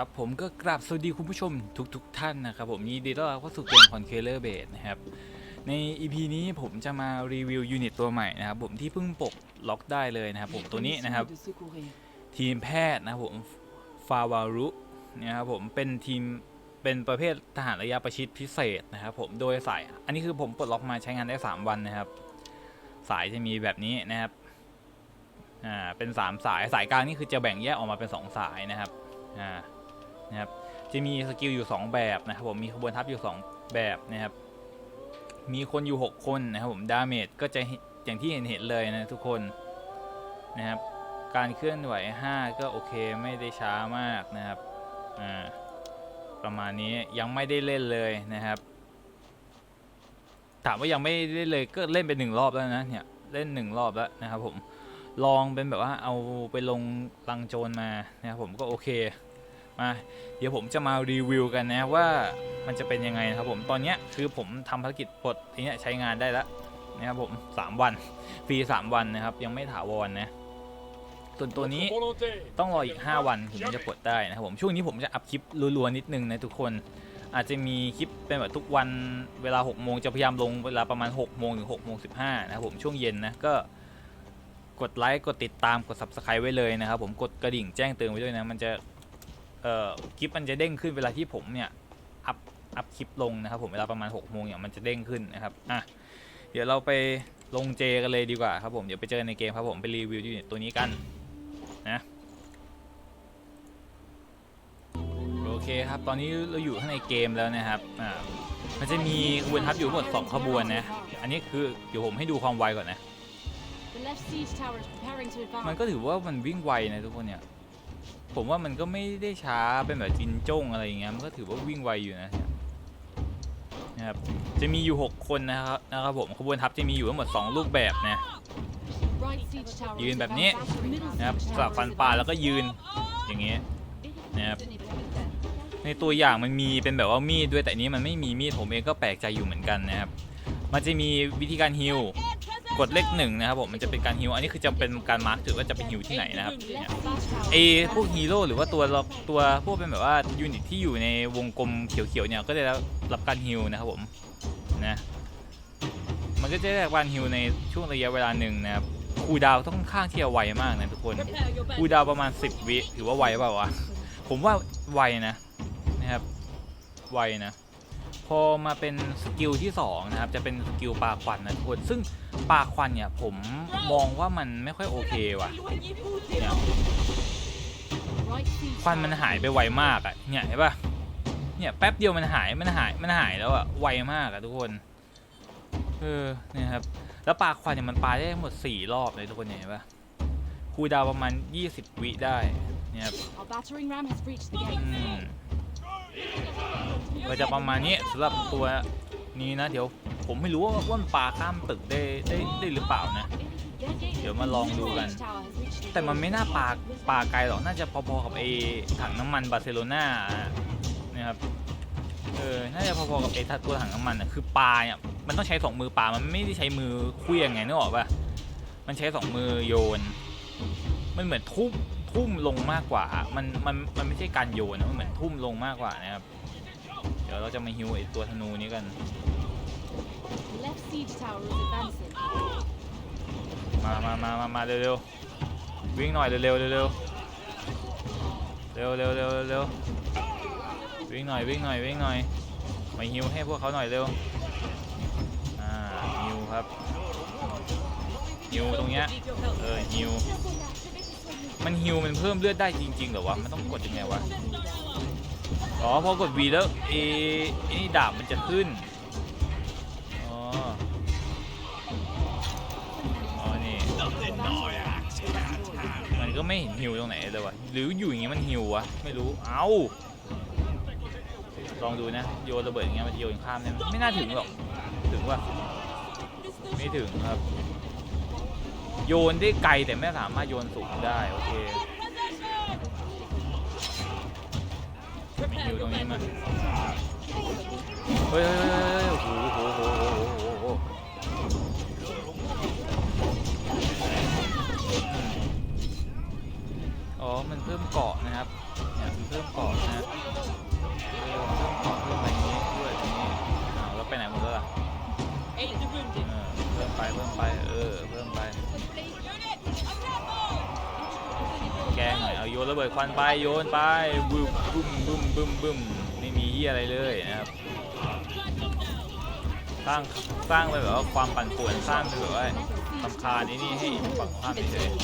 ครับผมก็กราบสวัสดีคุณผู้ชมทุกๆทท่านนะครับผมยินดีต้อนรับเข้าสู่เกมคอนเคเลอร์เบสนะครับ ใน EP นี้ผมจะมารีวิวยูนิตตัวใหม่นะครับผมที่เพิ่งปลดล็อกได้เลยนะครับผมตัวนี้นะครับ ทีมแพทย์นะครับผมฟาวารุนะครับผมเป็นทีมเป็นประเภททหารระยะประชิดพิเศษนะครับผมโดยสายอันนี้คือผมปลดล็อกมาใช้งานได้ 3 วันนะครับ สายจะมีแบบนี้นะครับอ่าเป็นสามสายสายกลางนี่คือจะแบ่งแยกออกมาเป็นสองสายนะครับอ่า นะครับจะมีสกิลอยู่ 2 แบบนะครับผมมีขบวนทัพอยู่ 2 แบบนะครับมีคนอยู่ 6 คนนะครับผมดาเมจก็จะอย่างที่เห็นเห็นเลยนะทุกคนนะครับการเคลื่อนไหว 5 ก็โอเคไม่ได้ช้ามากนะครับอ่าประมาณนี้ยังไม่ได้เล่นเลยนะครับถามว่ายังไม่ได้เล่นเลยก็เล่นไปหนึ่งรอบแล้วนะเนี่ยเล่นหนึ่งรอบแล้วนะครับผมลองเป็นแบบว่าเอาไปลงลังโจรมานะครับผมก็โอเค มาเดี๋ยวผมจะมารีวิวกันนะว่ามันจะเป็นยังไงนะครับผมตอนนี้คือผมทำภารกิจปลดทีนี้ใช้งานได้แล้วนะครับผมสามวันฟรีสามวันนะครับ ยังไม่ถาวรนะส่วนตัวนี้ต้องรออีก 5 วันถึงจะปลดได้นะครับผมช่วงนี้ผมจะอัพคลิปรัวๆนิดนึงนะทุกคนอาจจะมีคลิปเป็นแบบทุกวันเวลา6โมงจะพยายามลงเวลาประมาณ6โมงถึง6โมง15นะครับผมช่วงเย็นนะก็กดไลค์กดติดตามกด Subscribe ไว้เลยนะครับผมกดกระดิ่งแจ้งเตือนไว้ด้วยนะมันจะ เอ่อคลิปมันจะเด้งขึ้นเวลาที่ผมเนี่ยอัพอัพคลิปลงนะครับผมเวลาประมาณ6โมงเนี่ยมันจะเด้งขึ้นนะครับอะเดี๋ยวเราไปลงเจกันเลยดีกว่าครับผมเดี๋ยวไปเจอในเกมครับผมไปรีวิวยูนิตตัวนี้กันนะโอเคครับตอนนี้เราอยู่ข้างในเกมแล้วนะครับอ่ามันจะมีขบวนทัพอยู่ทั้งหมด2ขบวนนะอันนี้คือเดี๋ยวผมให้ดูความไวก่อนนะ The left siege tower is preparing to มัน advance. ก็ถือว่ามันวิ่งไวนะทุกคนเนี่ย ผมว่ามันก็ไม่ได้ช้าเป็นแบบจินจ้งอะไรอย่างเงี้ยมันก็ถือว่าวิ่งไวอยู่นะนะครับจะมีอยู่ 6 คนนะครับนะครับผมขบวนทัพจะมีอยู่ทั้งหมด 2 รูปแบบนะยืนแบบนี้นะครับ siege สลับฟันปลาแล้วก็ยืนอย่างเงี้ยนะครับในตัวอย่างมันมีเป็นแบบว่ามีดด้วยแต่นนี้มันไม่มีมีดผมเองก็แปลกใจอยู่เหมือนกันนะครับ มันจะมีวิธีการฮิล กดเลขหนึ่งนะครับผมมันจะเป็นการฮิลอันนี้คือจะเป็นการมาร์กถือว่าจะเป็นฮิลที่ไหนนะครับ The เนี่ย left siege tower ไอ is พวก advancing. ฮีโร่หรือว่าตัวล็อกตัวพวกเป็นแบบว่ายูนิตที่อยู่ในวงกลมเขียวๆเนี่ยก็จะได้รับการฮิลนะครับผมนะมันก็จะได้รับการฮิลในช่วงระยะเวลาหนึ่งนะครับคูลดาวน์ต้องค่อนข้างที่จะไวมากนะทุกคนคูลดาวน์ประมาณ 10 วิถือว่าไวเปล่าวะผมว่าไวนะนะครับไวนะ พอมาเป็นสกิลที่2นะครับจะเป็นสกิลปลาควันนะทุกคนซึ่งปลาควันเนี่ยผมมองว่ามันไม่ค่อยโอเคว่ะเนี่ย Right siege ควันมัน tower หายไปไวมากอะ่ะเนี่ยเห็นปะเนี่ยแป๊บเดียวมันหายมันหายมันหายแล้วอะ่ะไวมากอะ่ะทุกคนเออเนี่ยครับแล้วปลาควันเนี่ยมันปลาได้ทั้งหมด 4 รอบเลยทุกคนเนี่ยเห็นปะคูลดาวน์ประมาณ 20 วิได้เนี่ยครับ ก็จะประมาณนี้สำหรับตัวนี้นะ เดี๋ยวผมไม่รู้ว่าว่านปลาข้ามตึกได้ได้ได้หรือเปล่านะ เดี๋ยวมาลองดูกัน แต่มันไม่น่าปลาปลาไกลหรอกน่าจะพอๆกับไอถังน้ำมันบาร์เซโลนานะครับเออน่าจะพอๆกับไอ้ตัวถังน้ำมันอะคือปลาเนี่ยมันต้องใช้สองมือปลามันไม่ได้ใช้มือเคลื่องไงนึกออกปะมันใช้สองมือโยน มันเหมือนทุ่ม ทุ่มลงมากกว่า มันมันมันไม่ใช่การโยนนะมันเหมือนทุ่มลงมากกว่านะครับ เดี๋ยวเราจะมาฮิวไอ้ตัวธนูนี้กัน The left siege tower is advancing. มามามามามาเร็วๆ วิ่งหน่อยเร็วๆเร็วๆเร็วเร็วเร็วเร็ววิ่งหน่อยวิ่งหน่อยวิ่งหน่อย มาฮิวให้พวกเขาหน่อยเร็ว อ่าฮิวครับฮิวตรงเนี้ย เออฮิว มันฮิวมันเพิ่มเลือดได้จริงๆเหรอวะ มันต้องกดยังไงวะ อ๋อพอกด V แล้วเอไอ้นี่ดาบมันจะขึ้น อ๋อ อ๋อนี่ มันก็ไม่เห็นฮิวตรงไหนเลยวะ หรืออยู่อย่างงี้มันฮิววะ ไม่รู้ เอ้า ลองดูนะ โยนระเบิดอย่างเงี้ยมันจะโยนข้ามได้ไหมไม่น่าถึงหรอก ถึงวะไม่ถึงครับ โยนได้ไกลแต่ไม่สามารถโยนสูงได้ โอเคมีอยู่ตรงนี้มาเฮ้ยโอ้โหโอ้โหโอ้โหอ๋อ มันเพิ่มเกาะนะครับเนี่ยมันเพิ่มเกาะนะฮะเพิ่มเกาะเพิ่มอะไรนี้ด้วยตรงนี้อ้าวแล้วไปไหนหมดแล้วล่ะเพิ่มไปเพิ่มไปเออ นระเบิดควันไปโยนไปบึ้มบึ้มบึ้มบึ้มบึ้มไม่มีเหี้ยอะไรเลยนะครับสร้างสร้างไปแบบว่าความปั่นป่วนสร้างไปแบบว่าลำคาญไอ้นี่ให้ฝั่งข้ามเฉยๆ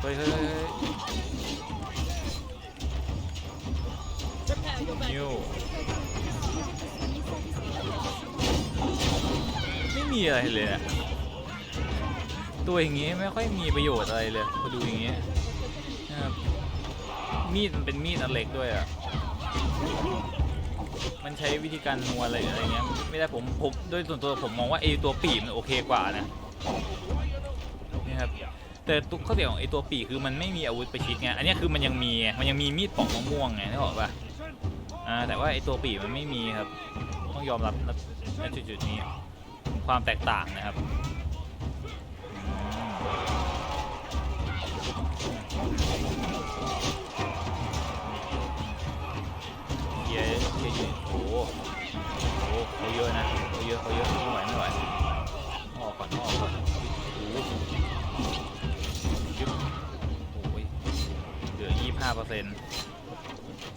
เฮ้ยเฮ้ยเฮ้ยเฮ้ยนิวไม่มีอะไรเลยอะ ตัวอย่างงี้ไม่ค่อยมีประโยชน์อะไรเลยพอดูอย่างงี้นะครับมีดมันเป็นมีดอันเล็กด้วยอะมันใช้วิธีการนัวอะไรอะไรเงี้ยไม่ได้ผมผมโดยส่วนตัวผมมองว่าไอตัวปีมันโอเคกว่านะนี่ครับแต่ตุ๊กข้อเสียของไอตัวปีคือมันไม่มีอาวุธประชิดไงอันนี้คือมันยังมีมันยังมีมีดปอกมะม่วงไงนึกออกปะอ่าแต่ว่าไอตัวปีมันไม่มีครับต้องยอมรับนะณจุดๆนี้ความแตกต่างนะครับ เยอะเยอะโอ้โหโอ้โหเขาเยอะนะเขาเยอะเขาเยอะไม่ไหวไม่ไหวออกก่อนออกก่อนโอ้โหยึบโอ้ยเหลือยี่ห้าเปอร์เซ็นต์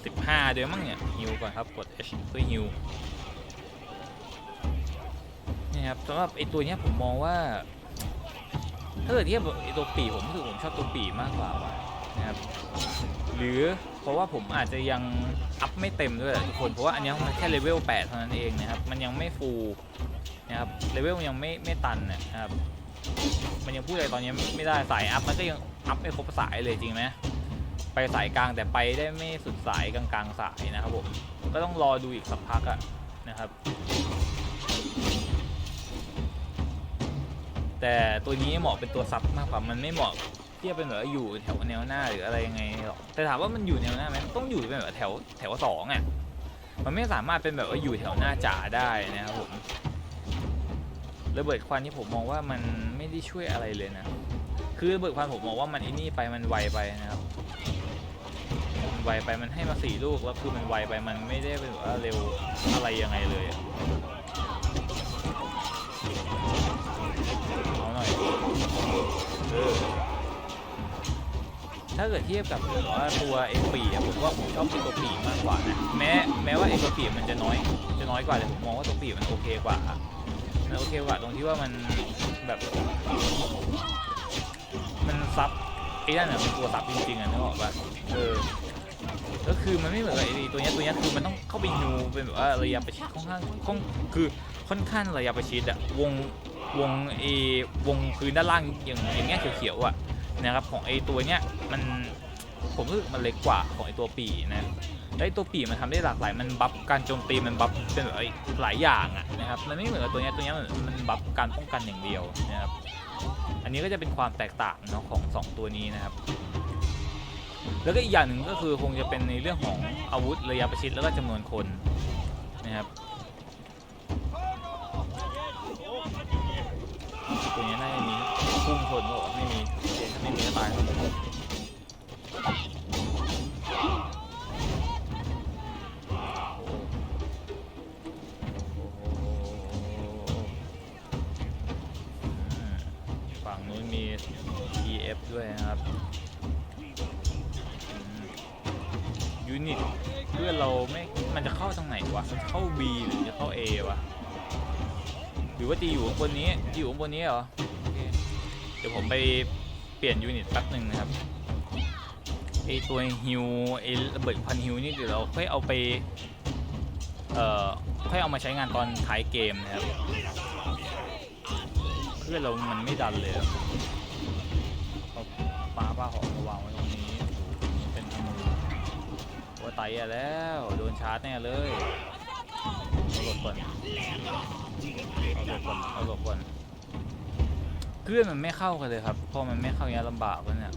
สิบห้าเดือนมั้งเนี่ยฮิวก่อนครับกด H เพื่อฮิวนี่ครับสำหรับไอตัวเนี้ยผมมองว่า ถ้าเกิดเทียบไอตัวปีผมรู้สึกผมชอบตัวปีมากกว่าว่ะนะครับหรือเพราะว่าผมอาจจะยังอัพไม่เต็มด้วยแหละทุกคนเพราะว่าอันนี้มันแค่เลเวล8เท่านั้นเองนะครับมันยังไม่ฟูนะครับเลเวลยังไม่ไม่ตันนะครับมันยังพูดอะไรตอนนี้ไม่ได้สายอัพมันก็ยังอัพไม่ครบสายเลยจริงไหมไปสายกลางแต่ไปได้ไม่สุดสายกลางๆสายนะครับผมก็ต้องรอดูอีกสักพักอะนะครับ แต่ตัวนี้เหมาะเป็นตัวซับมากกว่ามันไม่เหมาะที่จะเป็นแบบอยู่แถวแนวหน้าหรืออะไรยังไงหรอกแต่ถามว่ามันอยู่แนวหน้าไหมต้องอยู่เป็นแบบแถวแถวสองอะมันไม่สามารถเป็นแบบว่าอยู่แถวหน้าจ๋าได้นะครับผมระเบิดควันที่ผมมองว่ามันไม่ได้ช่วยอะไรเลยนะ คือระเบิดควันผมมองว่ามันไอ้นี่ไปมันไวไปนะครับมันไวไปมันให้มาสี่ลูกแล้วคือมันไวไปมันไม่ได้เป็นว่าเร็วอะไรยังไงเลย ถ้าเกิดเทียบกับว่าตัวเอ็กปีอะผมว่าผมชอบตัวปีมากกว่านะแม้แม้ว่าเอ็ตัวปีมันจะน้อย จะน้อยกว่าแต่ผมมองว่าตัวปีมันโอเคกว่ามันโอเคกว่าตรงที่ว่ามันแบบ มันซับไอ้นั่นอะมันตัวซับจริงๆอะนึกออกปะเออก็คือมันไม่เหมือนไอ้ตัวนี้ตัวนี้คือมันต้องเข้าไปฮิวเป็นแบบว่าระยะประชิดค่อนข้างค่อนคือค่อนข้างระยะประชิดอะวง วงเอวงพื้นด้านล่างอย่างอย่างเงี้ยเขียวๆอะนะครับของไอตัวเนี้ยมันผมรู้สึกมันเล็กกว่าของไอตัวปีนะแล้วไอตัวปีมันทำได้หลากหลายมันบัฟการโจมตีมันบัฟเป็นแบบไอ้หลายอย่างอะนะครับมันไม่เหมือนกับตัวเนี้ยตัวเนี้ยมันมับัฟการป้องกันอย่างเดียวนะครับอันนี้ก็จะเป็นความแตกต่างเนาะของสองตัวนี้นะครับแล้วก็อีกอย่างหนึ่งก็คือคงจะเป็นในเรื่องของอาวุธระยะประชิดแล้วก็จำนวนคนนะครับ ตัวนี้น่าจะมีพุ่งชนก็ไม่มีเจนไม่มีก็ตายครับฝั่งนู้นมี EF ด้วยนะครับยูนิตเพื่อนเราไม่ มันจะเข้าทางไหนวะ มันเข้า B หรือจะเข้า A วะ รือว่าจะอยู่ข้างบนนี้จะอยู่ข้างบนนี้เหรอโอเคเดี๋ยวผมไปเปลี่ยนยูนิตแป๊บหนึ่งนะครับไอตัวฮิวไอระเบิดพันฮิวนี่เดี๋ยวเราค่อยเอาไปเอ่อค่อยเอามาใช้งานตอนท้ายเกมนะครับเพื่อนเรามันไม่ดันเลยเอาปลาป้าหอมาวางไว้ตรงนี้เป็นธนูว่าไตอะแล้ว โดนชาร์จแน่เลยเอาหลบก่อน เอาหลบก่อนเอาหลบก่อนเพื่อนมันไม่เข้ากันเลยครับ พอมันไม่เข้ายางเงี้ยลำบากแล้วเนี่ย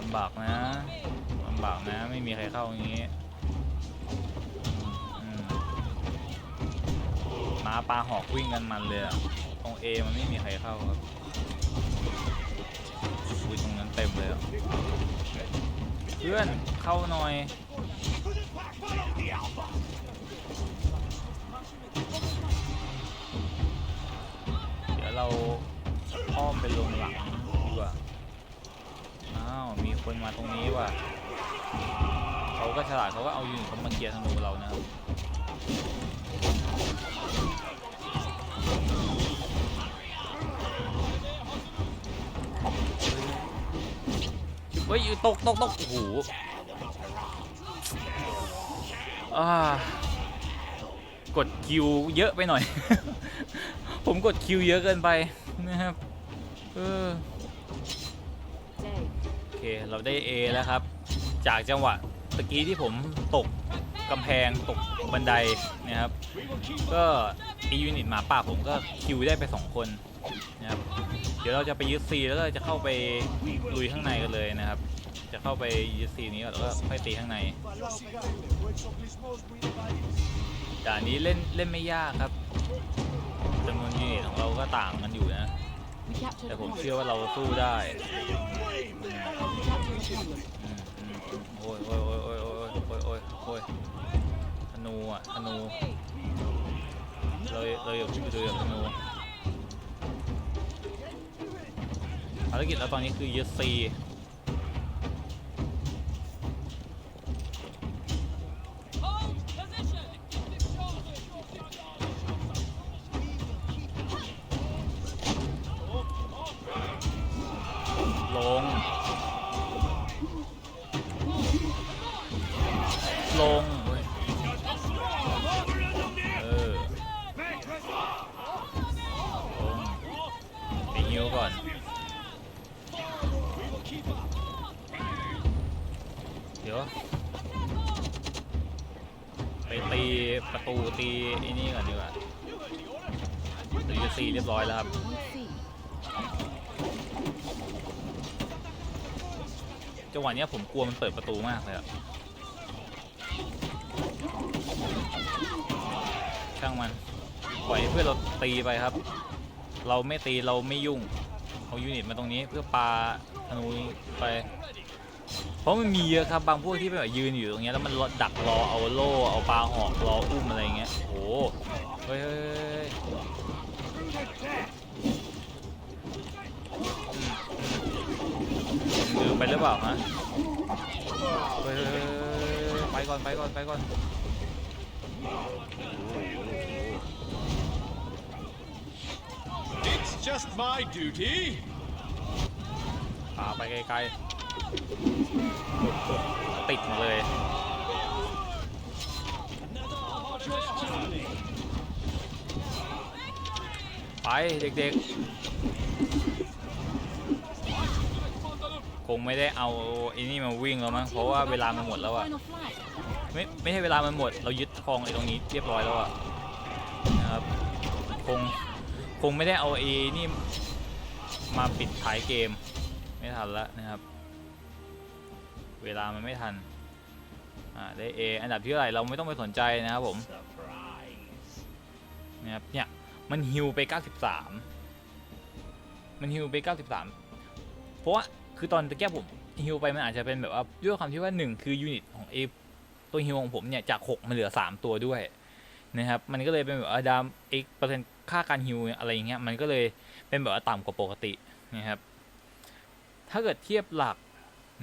ลำบากนะลำบากนะ ไม่มีใครเข้าอย่างงี้มหมาปลาหอกวิ่งกันมันเลยอะตรงเอมันไม่มีใครเข้าครับอุ้ยตรงนั้นเต็มเลยอะเพื่อนเข้าหน่อย เราอ้อมไปลงหลังดีกว่าคนมาตรงนี้ว่ะเขาก็ฉลาดเขาก็เอายูนิตเขามาเคลียร์ธนูเรานะครับเฮ้ยตกตกตกโอ้โหอ่ากดคิวเยอะไปหน่อย ผมกดคิวเยอะเกินไปนะครับเออโอเคเราได้ A แล้วครับ จากจังหวะตะกี้ที่ผมตกกำแพงตกบันไดนะครับ ก็ไอยูนิตหมาป่าผมก็คิวได้ไป2คนนะครับเดี๋ยวเราจะไปยึด C แล้วก็จะเข้าไปลุยข้างในกันเลยนะครับ จะเข้าไปยึด C นี้แล้วก็ค่อยตีข้างในแต่อันนี้เล่นเล่นไม่ยากครับ จำนวนยูนิตของเราก็ต่างกันอยู่นะ We captured แต่ผม Hong. เชื่อว่าเราสู้ได้ We captured Hong. อืมอืมอืมโอ้ยโอ้ยโอ้ยโอ้ยโอ้ยโอ้ยโอ้ยโอ้ยธนูอะธนูเลยเลยอย่าเพิ่งไปดูกับธนูภารกิจเราตอนนี้คือยึดซี จังหวะเนี้ยผมกลัวมันเปิดประตูมากเลยอะช่างมันปล่อยให้เพื่อนเราตีไปครับ เราไม่ตีเราไม่ยุ่ง เอายูนิตมาตรงนี้เพื่อปาธนูไป เพราะมันมีเยอะครับบางพวกที่แบบยืนอยู่ตรงเนี้ยแล้วมันดักรอเอาโล่เอาปลาหอกรออุ้มอะไรเงี้ยโอ้โหเฮ้ย ลืมไปหรือเปล่าฮะเฮ้ยเฮ้ยเฮ้ยเฮ้ยไปก่อนไปก่อนไปก่อน It's just my duty. พาไปไกลๆติดหมดเลยไปเด็กๆ คงไม่ได้เอาไอ้นี่มาวิ่งแล้วมั้งเพราะว่าเวลามันหมดแล้วอะไม่ไม่ใช่เวลามันหมด เรายึดครองไอ้ตรงนี้เรียบร้อยแล้วอะนะครับคงคงไม่ได้เอาเอนี่มาปิดท้ายเกมไม่ทันแล้วนะครับ เวลามันไม่ทันอ่าได้เออันดับที่เท่าไหร่เราไม่ต้องไปสนใจนะครับผมนะครับเนี่ยมันฮิวไป 93 มันฮิวไป 93 เพราะว่า คือตอนตะแก้ผมฮิวไปมันอาจจะเป็นแบบว่าด้วยความที่ว่าหนึ่งคือยูนิตของเอตัวฮิวของผมเนี่ยจาก6มันเหลือ3ตัวด้วยนะครับมันก็เลยเป็นแบบว่าดามเอ็กเปอร์เซ็นต์ค่าการฮิวอะไรอย่างเงี้ยมันก็เลยเป็นแบบว่าต่ำกว่าปกตินะครับถ้าเกิดเทียบหลัก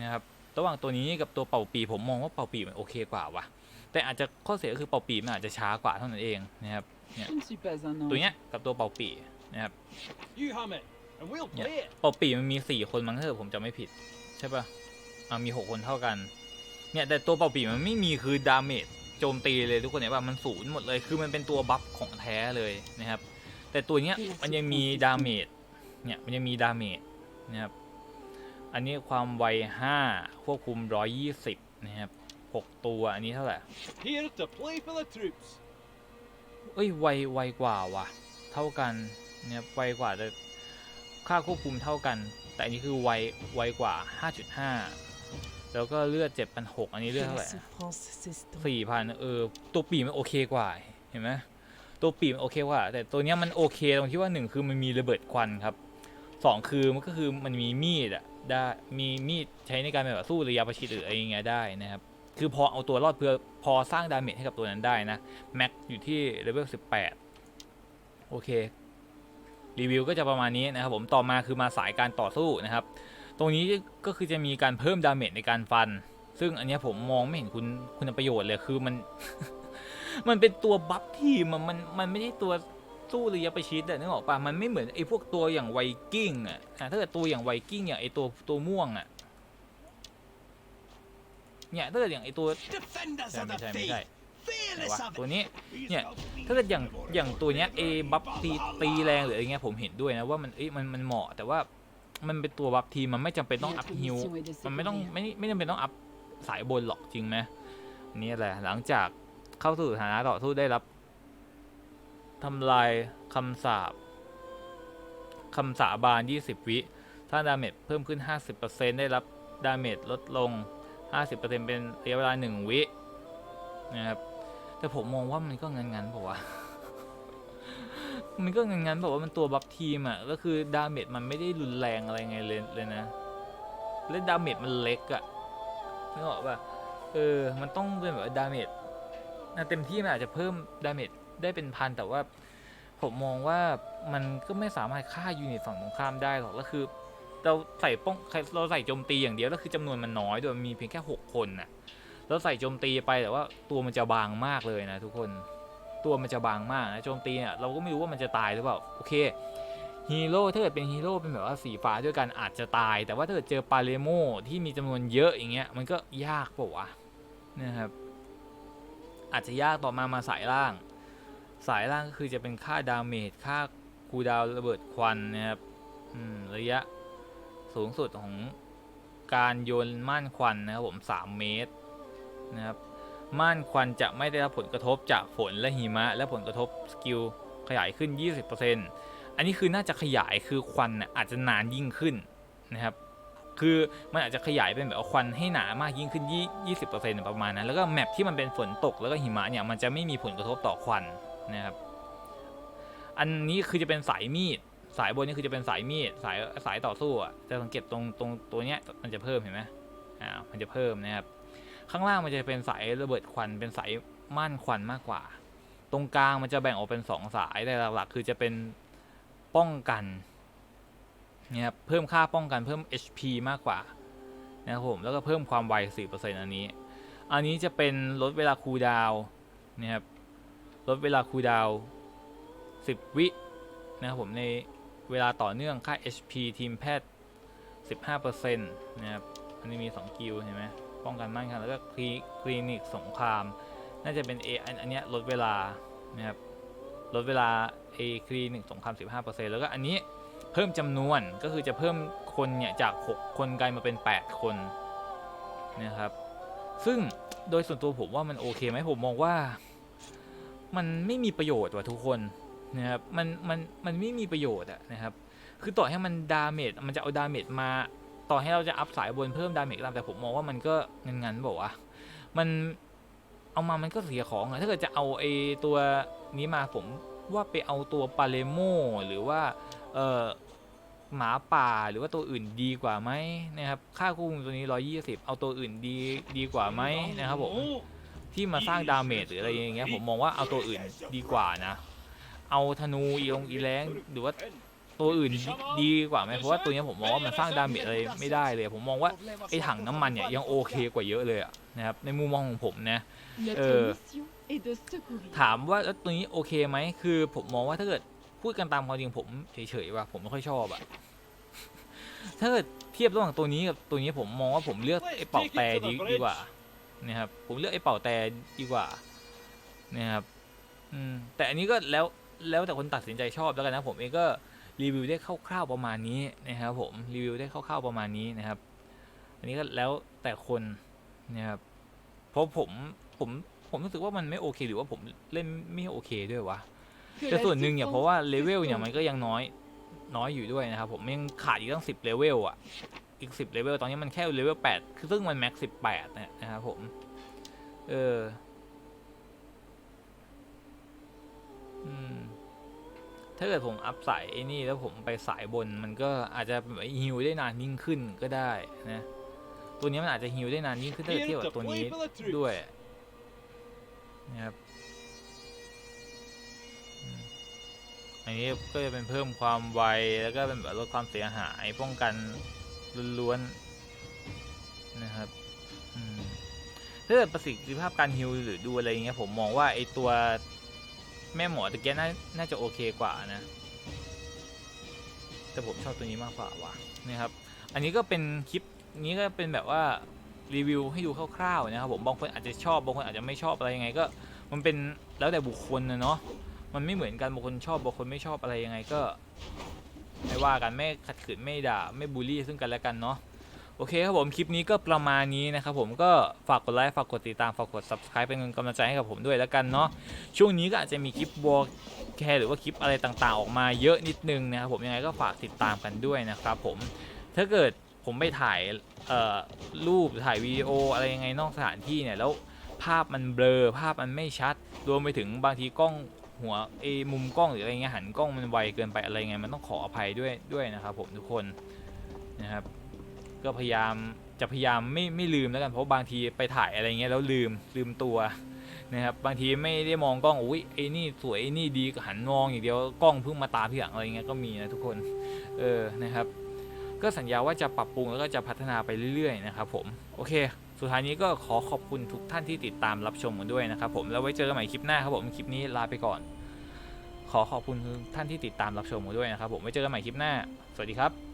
นะครับระหว่างตัวนี้กับตัวเป่าปีผมมองว่าเป่าปีมันโอเคกว่าวะแต่อาจจะข้อเสียก็คือเป่าปีมันอาจจะช้ากว่าเท่านั้นเองนะครับ Je ne suis pas un ตัว ange. เนี้ยกับตัวเป่าปีนะครับ You hum it, and we'll Yeah. play it. เป่าปีมันมี4คนมั้งถ้าเกิดผมจำไม่ผิด ใช่ปะอ่ามี6คนเท่ากัน เนี่ยแต่ตัวเป่าปีมันไม่มีคือดาเมจโจมตีเลยทุกคนเนี่ยว่ามันศูนย์หมดเลยคือมันเป็นตัวบัฟของแท้เลยนะครับ แต่ตัวเนี้ยมันยังมีดาเมจเนี่ยมันยังมีดาเมจนะครับอันนี้ความไว5ควบคุม120นะครับ6ตัวอันนี้เท่าไหร่ Here to play for the troops. เอ้ยไวไวกว่าว่ะ เท่ากันเนี่ยไวกว่าแต่ ค่าควบคุมเท่ากัน แต่อันนี้คือไวไวกว่า 5.5 แล้วก็เลือด 7,600 อันนี้เลือด Que เท่าไห la ร่ souffrance s'estompe. สี่พันเออ ตัวปีกมันโอเคกว่า เห็นไหมตัวปีกมันโอเคกว่า แต่ตัวเนี้ยมันโอเคตรงที่ว่าหนึ่งคือมันมีระเบิดควันครับสองคือมันก็คือมันมีมีดอะได้มีมีดใช้ในการแบบสู้ระยะประชิดหรืออะไรอย่างเงี้ยได้นะครับ คือพอเอาตัวรอดเพื่อพอสร้างดาเมจให้กับตัวนั้นได้นะ แม็กอยู่ที่เลเวล18 โอเค รีวิวก็จะประมาณนี้นะครับผมต่อมาคือมาสายการต่อสู้นะครับ ตรงนี้ก็คือจะมีการเพิ่มดาเมจในการฟัน ซึ่งอันเนี้ยผมมองไม่เห็นคุณคุณประโยชน์เลยคือมัน มันเป็นตัวบัฟทีมอะมันมันไม่ใช่ตัวสู้ระยะประชิดอะนึกออกปะมันไม่เหมือนไอ้พวกตัวอย่างไวกิ้งอะอะถ้าเกิดตัวอย่างไวกิ้งอย่างไอ้ตัวตัวม่วงอะเนี่ยถ้าเกิดอย่างไอ้ตัว Defenders ไม่ of ใช่ the ไม่ใช่ faith, ไหน fearless วะ of ตัว it. นี้ These เนี่ย folk ถ้าเกิดอย่างอย่างตัวเนี้ยเอบัฟตีตีแรงหรืออะไรเงี้ยผมเห็นด้วยนะว่ามันเอ้ยมันมันเหมาะแต่ว่ามันเป็นตัวบัฟทีมมันไม่จำเป็นต้องอัพ Notre ฮิล mission est de มันไม่ต้อง secourir. ไม่ไม่จำเป็นต้องอัพสายบนหรอกจริงไหมนี่แหละหลังจากเข้าสู่สถานะต่อสู้ได้รับทำลายคำสาปคำสาบาน 20 วิถ้าดาเมจเพิ่มขึ้น 50%ได้รับดาเมจลดลง 50%เป็นระยะเวลา 1 วินะครับ แต่ผมมองว่ามันก็งันๆบอกว่ามันก็งันๆบอกว่ามันตัวบัฟทีมอะก็คือดาเมจมันไม่ได้รุนแรงอะไรไงเลยเลยนะและดาเมจมันเล็กอะนึกออกป่ะเออ มันต้องเป็นแบบดาเมจนะเต็มที่มันอาจจะเพิ่มดาเมจได้เป็นพันแต่ว่าผมมองว่ามันก็ไม่สามารถฆ่ายูนิตฝั่งตรงข้ามได้หรอกก็คือ เราใส่ป้องเราใส่โจมตีอย่างเดียวแล้วคือจำนวนมันน้อยด้วยมีเพียงแค่หกคนน่ะ เราใส่โจมตีไปแต่ว่าตัวมันจะบางมากเลยนะทุกคนตัวมันจะบางมากนะโจมตีเนี่ยเราก็ไม่รู้ว่ามันจะตายหรือเปล่าโอเคฮีโร่ถ้าเกิดเป็นฮีโร่เป็นแบบว่าสีฟ้าด้วยกันอาจจะตาย แต่ว่าถ้าเกิดเจอปาเลโมที่มีจำนวนเยอะอย่างเงี้ยมันก็ยากปล่าวะนะครับอาจจะยากต่อมามาสายล่าง สายล่างก็คือจะเป็นค่าดาเมจค่าคูดาวระเบิดควันนะครับระยะสูงสุดของการโยนม่านควันนะครับผม 3 เมตร นะครับม่านควันจะไม่ได้รับผลกระทบจากฝนและหิมะ และผลกระทบสกิลขยายขึ้น 20%อันนี้คือน่าจะขยายคือควันอาจจะนานยิ่งขึ้นนะครับคือมันอาจจะขยายเป็นแบบควันให้หนามากยิ่งขึ้นยี่สิบเปอร์เซ็นต์ประมาณนั้น แล้วก็แมปที่มันเป็นฝนตกแล้วก็หิมะเนี่ยมันจะไม่มีผลกระทบต่อควันนะครับ อันนี้คือจะเป็นสายมีด สายบนนี่คือจะเป็นสายมีดสายสายต่อสู้อะจะสังเกตตรงตรงตัวเนี้ยมันจะเพิ่มเห็นไหมอ่ามันจะเพิ่มนะครับ ข้างล่างมันจะเป็นสายระเบิดควันเป็นสายม่านควันมากกว่า ตรงกลางมันจะแบ่งออกเป็นสองสายแต่หลักๆคือจะเป็นป้องกันเนี่ยครับเพิ่มค่าป้องกันเพิ่ม HP มากกว่านะครับผมแล้วก็เพิ่มความไว 4%อันนี้ อันนี้จะเป็นลดเวลาคูลดาวน์นะครับลดเวลาคูลดาวน์10 วินะครับผมในเวลาต่อเนื่องค่า HP ทีมแพทย์ 15%นะครับ อันนี้มี 2 กิลเห็นไหม ป้องกันมั่นคงแล้วก็คลีคลินิกสงคราม น่าจะเป็น A อันอันเนี้ยลดเวลานะครับลดเวลา A คลินิกสงคราม 15%แล้วก็อันนี้เพิ่มจำนวนก็คือจะเพิ่มคนเนี่ยจาก 6 คนกลายมาเป็น 8 คนนะครับซึ่งโดยส่วนตัวผมว่ามันโอเคไหมผมมองว่า มันไม่มีประโยชน์ว่ะทุกคนนะครับมันมันมันไม่มีประโยชน์อะนะครับคือต่อให้มันดาเมจมันจะเอาดาเมจมา ต่อให้เราจะอัพสายบนเพิ่มดาเมจตามแต่ผมมองว่ามันก็เงันๆบอกว่ามันเอามามันก็เสียของอะถ้าเกิดจะเอาไอตัวนี้มาผมว่าไปเอาตัวปาเลโมหรือว่าเออหมาป่าหรือว่าตัวอื่นดีกว่าไหมนะครับค่าควบคุมตัวนี้ 120 เอาตัวอื่นดีดีกว่าไหมนะครับผมที่มาสร้างดาเมจหรืออะไรอย่างเงี้ยผมมองว่าเอาตัวอื่นดีกว่านะ เอาธนูอีลงอีแรงหรือว่า ตัวอื่นดีดีกว่าไหมเพราะว่าตัวเนี้ยผมมองว่ามันสร้างดาเมจอะไรไม่ได้เลย ผมมองว่าไอ้ถังน้ำมันเนี่ยยังโอเคกว่าเยอะเลยอะนะครับในมุมมองของผมนะ Notre Euh. mission est de secourir. ถามว่าแล้วตัวนี้โอเคไหมคือ ผมมองว่าถ้าเกิดพูดกันตามความจริงผมเฉยๆว่ะผมไม่ค่อยชอบอะถ้าเกิดเทียบระหว่างตัวนี้กับตัวนี้ผมมองว่าผมเลือกไอ้เป่าแต่ดีดีกว่านะครับผมเลือกไอ้เป่าแต่ดีกว่านะครับอืมแต่อันนี้ก็แล้วแล้วแต่คนตัดสินใจชอบแล้วกันนะผมเองก็ รีวิวได้คร่าวๆประมาณนี้นะครับผมรีวิวได้คร่าวๆประมาณนี้นะครับ อันนี้ก็แล้วแต่คนนะครับเพราะผมผมผมรู้สึกว่ามันไม่โอเค หรือว่าผมเล่นไม่โอเคด้วยวะ Que แต่ la ส่วนหนึ่งเนี่ยเพราะ substance ว่าเลเวลเนี่ย se มันก็ยังน้อยน้อยอยู่ด้วยนะครับผมยังขาดอีกตั้งสิบเลเวลอะอีกสิบเลเวลตอนนี้มันแค่เลเวลแปดคือซึ่งมันแม็กสิบแปดนะครับผมเอออืม ถ้าเกิดผมอัพสายไอ้นี่แล้วผมไปสายบนมันก็อาจจะแบบฮิวได้นานยิ่งขึ้นก็ได้นะตัวนี้มันอาจจะฮิวได้นานยิ่งขึ้นถ้าเทียบกับตัวนี้ด้วยนะครับอืมอันนี้ก็จะเป็นเพิ่มความไวแล้วก็เป็นแบบลดความเสียหายป้องกันล้วนๆนะครับอืมถ้าเกิดประสิทธิภาพการฮิลหรือดูอะไรอย่างเงี้ยผมมองว่าไอตัว แม่หมอตะเกียน่าน่าจะโอเคกว่านะ แต่ผมชอบตัวนี้มากกว่าว่ะนี่ครับ อันนี้ก็เป็นคลิปนี้ก็เป็นแบบว่ารีวิวให้ดูคร่าวๆนะครับผม บางคนอาจจะชอบ บางคนอาจจะไม่ชอบอะไรยังไงก็ มันเป็นแล้วแต่บุคคลนะเนาะ มันไม่เหมือนกัน บางคนชอบ บางคนไม่ชอบอะไรยังไงก็ ไม่ว่ากัน ไม่ขัดขืน ไม่ด่า ไม่บูลลี่ซึ่งกันและกันเนาะ โอเคครับผมคลิปนี้ก็ประมาณนี้นะครับผมก็ฝากกดไลค์ฝากกดติดตามฝากกด subscribe เป็นกำลังใจให้กับผมด้วยแล้วกันเนาะช่วงนี้ก็อาจจะมีคลิปวอลแคร์หรือว่าคลิปอะไรต่างๆ ออกมาเยอะนิดนึงนะครับผมยังไงก็ฝากติดตามกันด้วยนะครับผมถ้าเกิดผมไปถ่ายรูปถ่ายวิดีโออะไรยังไงนอกสถานที่เนี่ยแล้วภาพมันเบลอภาพมันไม่ชัด รวมไปถึงบางทีกล้องหัวเอมุมกล้องหรืออะไรเงี้ยหันกล้องมันไวเกินไปอะไรเงี้ยมันต้องขออภัยด้วยด้วยนะครับผมทุกคนนะครับ ก็พยายามจะพยายามไม่ไม่ลืมแล้วกันเพราะบางทีไปถ่ายอะไรเงี้ยแล้วลืมลืมตัวนะครับบางทีไม่ได้มองกล้องอุ้ยไอ้นี่สวยไอ้นี่ดีหันมองอย่างเดียวกล้องเพิ่งมาตามพี่หลังอะไรเงี้ยก็มีนะทุกคนเออนะครับ ก็สัญญาว่าจะปรับปรุงแล้วก็จะพัฒนาไปเรื่อยๆนะครับผมโอเค สุดท้ายนี้ก็ขอขอบคุณทุกท่านที่ติดตามรับชมกันด้วยนะครับผมแล้วไว้เจอกันใหม่คลิปหน้าครับผมคลิปนี้ลาไปก่อน ขอขอบคุณท่านที่ติดตามรับชมกันด้วยนะครับผมไว้เจอกันใหม่คลิปหน้า สวัสดีครับ